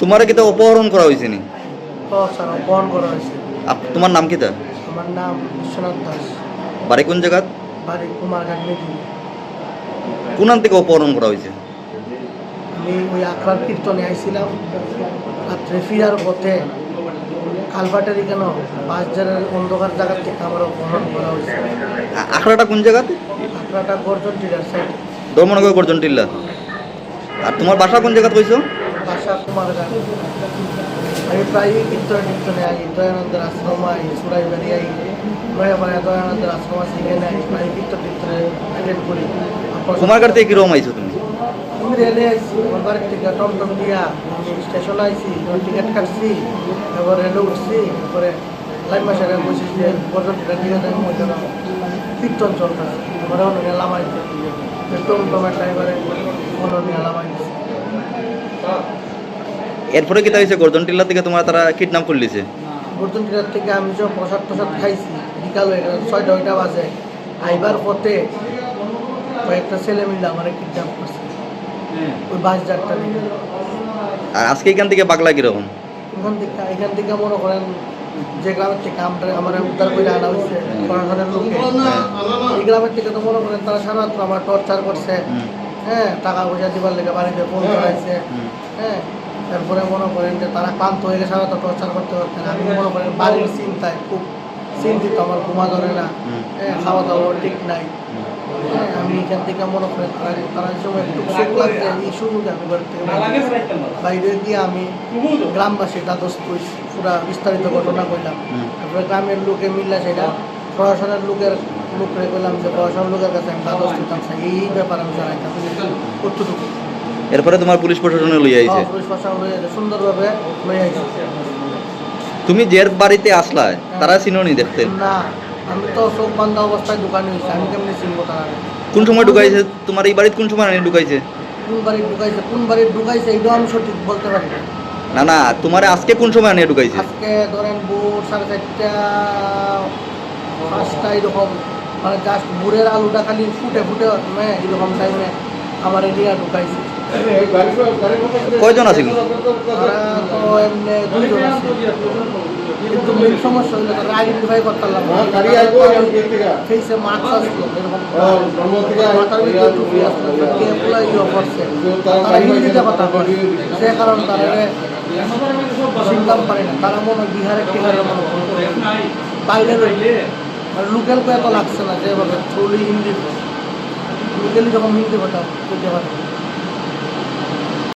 তোমার কিন্তু অপহরণ করা হয়েছে নি? অপহরণ করা হয়েছে তোমার নাম কিতা? আমার নাম বিশ্বনাথ দাস। বাড়ি কোন জায়গা বাড়ি কুমারঘাট মেদিনী কোনান থেকে অপহরণ করা হয়েছে আমি ওই আখড়ার কীর্তনে আইছিলাম রাত্রে ফিরার পথে কালভাটারি কেন বাসজারের অন্ধকার জায়গা থেকে আমার অপহরণ করা হয়েছে আখড়াটা কোন জায়গাতে আখড়াটা গর্জন টিলার সাইড ধর্মনগর গর্জন টিল্লা আর তোমার বাসা কোন জায়গাতে কইছো বাসা কুমারঘাট আমি প্রায় কীর্তনে কীর্তনে আই দয়ানন্দের আশ্রম আই সুরাইবাড়ি আই। নয়াপাড়া দয়ানন্দের আশ্রম আছে এখানে আই প্রায় কীর্তন কীর্তনে অ্যাটেন্ড করি। আপনার- কুমারঘাট থেকে কীরকম আইছো তুমি? আমি রেলে আইছি আমার বাড়ির থেকে টমটম দিয়া। স্টেশন আইছি টিকিট কাটছি এবার রেলে উঠছি এরপরে লাইন মাসে বসে যে টিকিট দিয়ে দেয় জন্য কীর্তন চলতেছে। এবারে অন্য নিয়ে লামাইছে টমটমের ড্রাইভারে অন্য নিয়ে লামাইছে এরপরে কি হয়েছে গর্জন টিল্লা থেকে তোমার তারা কিডন্যাপ করে লিছে বর্জন টিকিট থেকে আমি যখন প্রসাদ টসাদ খাইছি বিকাল হয়ে গেল ছয়টা ওইটা বাজে। আইবার পথে কয়েকটা ছেলে মিলে আমার কিডন্যাপ করছে। ওই বাস যাত্রা আর আজকে এখান থেকে পাগলা কীরকম? এখান থেকে এখান থেকে মনে করেন যে গ্রামের থেকে আমরা আমার উদ্ধার করে আনা হয়েছে প্রশাসনের লোকে এই গ্রামের থেকে তো মনে করেন তারা সারা রাত্র আমার টর্চার করছে। হ্যাঁ টাকা পয়সা দিবার লেগে বাড়িতে ফোন করাইছে হ্যাঁ তারপরে মনে করেন যে তারা ক্লান্ত হয়ে গেছে সারা টর্চার করতে করতে আমি মনে করেন বাড়ির চিন্তায় খুব চিন্তিত আমার ঘুমা ধরে না। হ্যাঁ খাওয়া দাওয়া ঠিক নাই। হ্যাঁ, আমি এখান থেকে মনে করেন তারা তারা এই সময় একটু সুখ লাগছে এই সুযোগে আমি বাড়ি থেকে বাইরে গিয়ে আমি গ্রামবাসী দ্বাদশ পুরা বিস্তারিত ঘটনা কইলাম। হুম। তারপরে গ্রামের লোকে মিললে সেটা প্রশাসনের লোকের লোকরে যে লোকের কাছে আমি দিতাম এই ব্যাপার আমি জানাইতাম কতটুকু? এরপরে তোমার পুলিশ প্রশাসনে লই আইছে? হ্যাঁ, পুলিশ প্রশাসন সুন্দরভাবে লই আইছে। তুমি যের বাড়িতে আসলা তারা চিনোনি দেখতে? না আমি তো চোখ বান্ধা অবস্থায় দোকানে হয়েছে আমি কেমনি চিনবো তারা? কোন সময় ঢুকাইছে? তোমার এই বাড়িতে কোন সময় আনি ঢুকাইছে? কোন বাড়ি ঢুকাইছে কোন বাড়ি ঢুকাইছে এটাও আমি সঠিক বলতে পারি না। না না তোমার আজকে কোন সময় আনি ঢুকাইছে? আজকে ধরেন ভোর সাড়ে চারটা পাঁচটা এরকম। মানে জাস্ট ভোরের আলুটা খালি ফুটে ফুটে মানে এরকম টাইমে আমার এরিয়া ঢুকাইছে। কয়জন আছিল তারা তো এমনি দুজন আছে। কিন্তু মেন সমস্যা হইল তারা আইডেন্টিফাই করতে পারলাম ফেসে মাস্ক আসলো এরকম। মাথার ভিতরে টুপি আসলো কে পুরো ইয়ে করছে। তারা হিন্দিতে কথা বলে। সে কারণে তারা চিনতাম পারি না। তারা মনে হয় বিহারের টিহারের মনে বাইরে রইলে আর লোকাল এত লাগছে না যেভাবে থ্রুলি হিন্দি লোকালি যখন হিন্দি কথা বুঝতে পারে